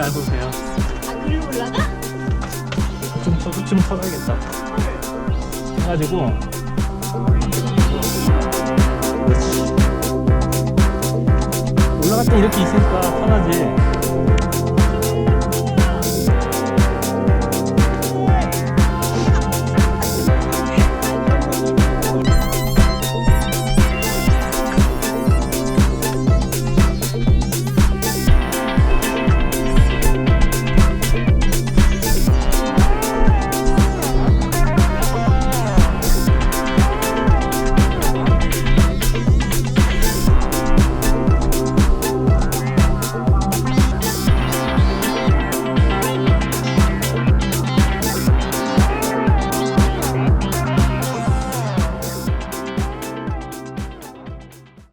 잘 보세요. 아, 글로 올라가? 좀, 쳐, 좀 쳐봐야겠다. 해가지고 올라갔더니 이렇게 있으니까 편하지.